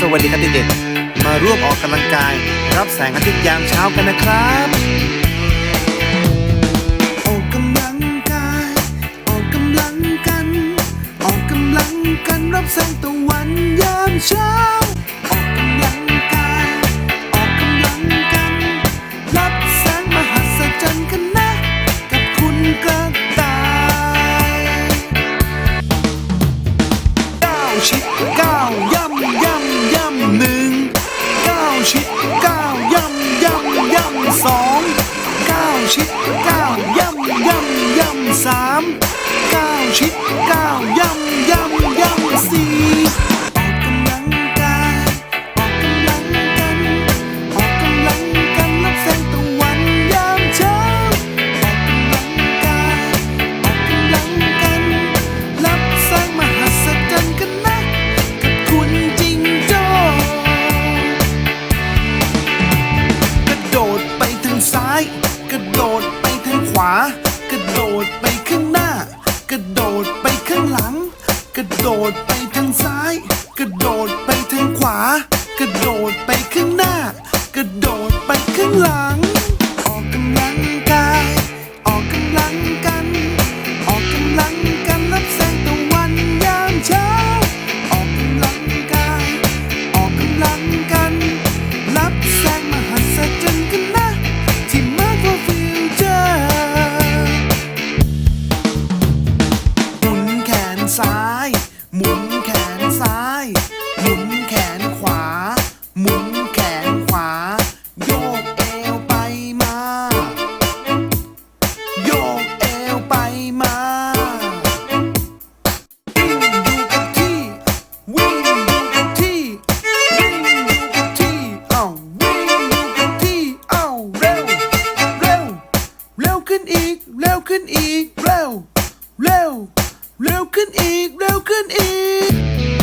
สวัสดีครับเด็กๆ มาร่วมออกกำลังกาย รับแสงอาทิตย์ยามเช้ากันนะครับออกกำลังกายออกกำลังกัน ออกกำลังกันรับแสงตะวันยามเช้า สองเก้าชิดเก้าย่ำย่ำย่ำสามเก้าชิดเก้าย่ำย่ำย่ำสี่ โดดไปทางซ้าย กระโดดไปทางขวา กระโดดไปข้างหน้า กระโดดไปข้างหลัง ขึ้นอีก เร็ว เร็ว เร็วขึ้นอีก เร็วขึ้นอีก